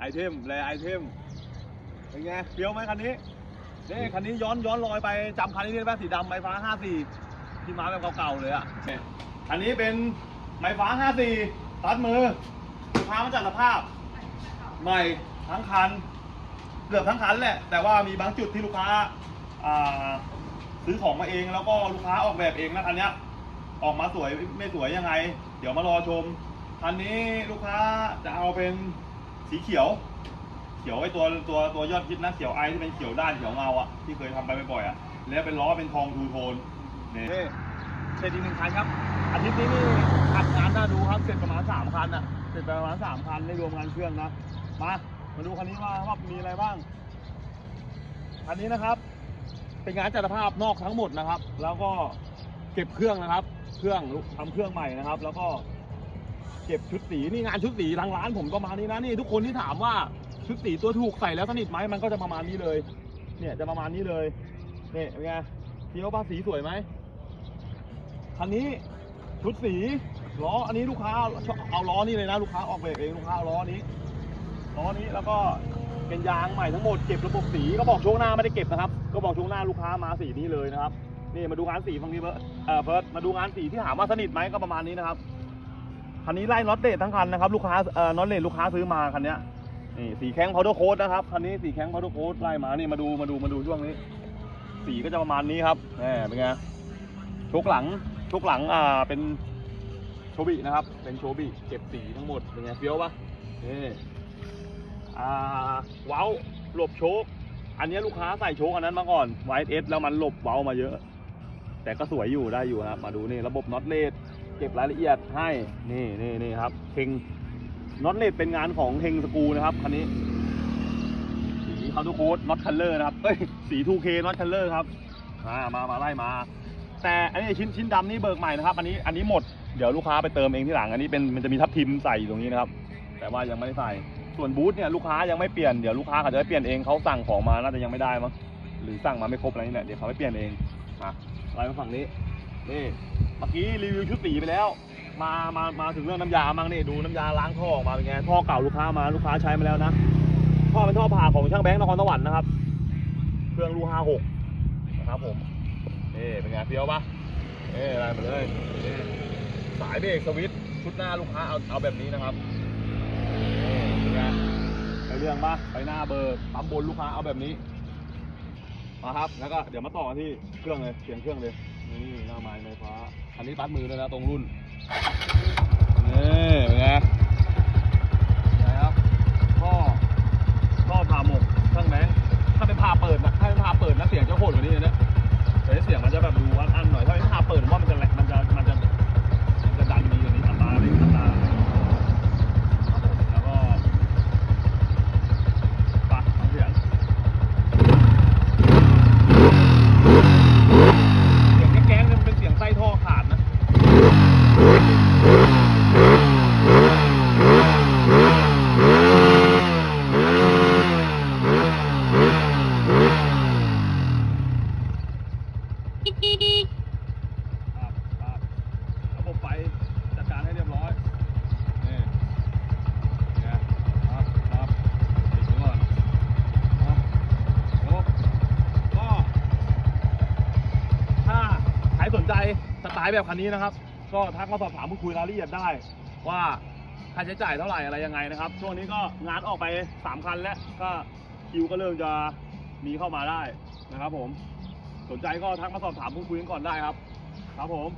ไอเทมแลไอเทมเป็นไงเฟี้ยวไหมคันนี้นี่คันนี้ย้อนย้อนรอยไปจำคันนี้ได้ไหมสีดำไม้ฟ้า54ที่มาแบบเก่าๆเลยอะเนี่ยอันนี้เป็นไม้ฟ้า54ตัดมือลูกค้ามาจัดสภาพ ใหม่ทั้งคันเกือบทั้งคันแหละ แต่ว่ามีบางจุดที่ลูกค้าอ่าซื้อของมาเองแล้วก็ลูกค้าออกแบบเองนะคันเนี้ยออกมาสวยไม่สวยยังไง เดี๋ยวมารอชมคันนี้ลูกค้าจะเอาเป็น สีเขียว เขียวไอ้ตัวตัวตัวยอดฮิตนะเขียวไอที่เป็นเขียวด้านเขียวเงาอะที่เคยทำไปบ่อยๆอะแล้วเป็นล้อเป็นทองทูโทนเนี่ยเชดอีกหนึ่งคันครับอาทิตย์นี้นี่อัดงานน่าดูครับเสร็จประมาณสามคันอะเสร็จประมาณสามคันไม่รวมงานเครื่องนะมามาดูคันนี้ว่าว่ามีอะไรบ้างคันนี้นะครับ เป็นงานจัดภาพนอกทั้งหมดนะครับ แล้วก็เก็บเครื่องนะครับ เครื่องทำเครื่องใหม่นะครับ แล้วก็ เก็บชุดสีนี่งานชุดสีทางร้านผมก็ประมาณนี้นะนี่ทุกคนที่ถามว่าชุดสีตัวถูกใส่แล้วสนิทไหมมันก็จะประมาณนี้เลย เนี่ยจะประมาณนี้เลยเนี่เป็นไงเที่ยวป้าสีสวยไหมคันนี้ชุดสีล้ออันนี้ลูกค้าเอาล้อนี่เลยนะลูกค้าออกแบบเองลูกค้าเอาล้อนี้ล้อนี้แล้วก็เป็นยางใหม่ทั้งหมดเก็บระบบสีก็บอกช่วงหน้าไม่ได้เก็บนะครับก็บอกช่วงหน้าลูกค้ามาสีนี้เลยนะครับนี่มาดูงานสีฝั่งนี้เบิร์ดเออเฟิร์มาดูงานสีที่ถามว่าสนิทไหมก็ประมาณนี้นะครับ คันนี้ไล่น็อตเดททั้งคันนะครับลูกค้าเอ่อน็อตเดทลูกค้าซื้อมาคันเนี้ยนี่สีแข้งพาวเดอร์โค้ดนะครับคันนี้สีแข้งพาวเดอร์โค้ดไล่มานี่มาดูมาดูมาดูช่วงนี้ สีก็จะประมาณนี้ครับแหมเป็นไงชกหลังชกหลังอ่าเป็นโชบินะครับ เป็นโชบิเก็บสีทั้งหมดเป็นไงเฟี้ยวปะนี่อ่าเว้าหลบโชคอันนี้ลูกค้าใส่โชคอันนั้นมาก่อนไวท์เอสแล้วมันหลบเว้ามาเยอะ แต่ก็สวยอยู่ได้อยู่นะครับมาดูนี่ระบบน็อตเลด เก็บรายละเอียดให้นี่นี่นี่ครับเฮงน็อตเลดเป็นงานของเฮงสกูนะครับคันนี้สีคาร์ดโค้ดน็อตคัลเลอร์นะครับเอ้ยสี 2K น็อตคัลเลอร์ครับมามามาไล่มา แต่อันนี้ชิ้นชิ้นดำนี่เบิกใหม่นะครับ อันนี้อันนี้หมดเดี๋ยวลูกค้าไปเติมเองที่หลัง อันนี้เป็นมันจะมีทับทิมใส่อยู่ตรงนี้นะครับ แต่ว่ายังไม่ได้ใส่ ส่วนบูธเนี่ยลูกค้ายังไม่เปลี่ยนเดี๋ยวลูกค้าเขาจะไปเปลี่ยนเองเขาสั่งของมาน่าจะยังไม่ได้มั้งหรือสั่งมาไม่ครบอะไรนี่แหละเดี๋ยวเขาไปเปลี่ยนเองมาไล่มาฝั่งนี้ นี่เมื่อกี้รีวิวชุดสีไปแล้ว มามามาถึงเรื่องน้ำยามั่งนี่ดูน้ำยาล้างท่อออกมาเป็นไงท่อเก่าลูกค้ามาลูกค้าใช้มาแล้วนะท่อเป็นท่อผ่าของช่างแบงค์นครสวรรค์นะครับ เครื่องรูห้าหกนะครับผมนี่เป็นไงเฟี้ยวปะเอ้อะไรมาเลยสายเบรกสวิตชุดหน้าลูกค้าเอาเอาแบบนี้นะครับนี่เป็นไงไปเรื่องปะไปหน้าเบอร์ปั๊มบนลูกค้าเอาแบบนี้มาครับแล้วก็เดี๋ยวมาต่อที่เครื่องเลยเสียงเครื่องเลยนี่หน้า นี้ตัดมือเลยนะตรงรุ่นนี่เป็นไงนะครับท่อท่อพาหมกช่างแบงค์ถ้าเป็นพาเปิดนะถ้าเป็นพาเปิดนะเสียงจะโหดกว่านี้นะแต่เสียงมันจะแบบดูอันๆหน่อย ถ้าเป็นพาเปิดผมว่ามันจะแหลกมันจะ มันจะ มันจะดังดีกว่านี้อัตราเลยอัตราครับผมแล้วก็ปะฟังเสียง เสียงแก๊งๆเนี่ยมันเป็นเสียงไส้ท่อขาดนะ ครับครับระบบไฟจัดการให้เรียบร้อย นี่นะครับครับติดไว้ก่อนครับโอ้ก็ถ้าใครสนใจสไตล์แบบคันนี้นะครับ ก็ทักมาสอบถามพูดคุยรายละเอียดได้ ว่าค่าใช้จ่ายเท่าไหร่อะไรยังไงนะครับ ช่วงนี้ก็งานออกไป 3 คันแล้วก็คิวก็เริ่มจะมีเข้ามาได้นะครับผมสนใจก็ทักมาสอบถามพูดคุยกันก่อนได้ครับ ครับผม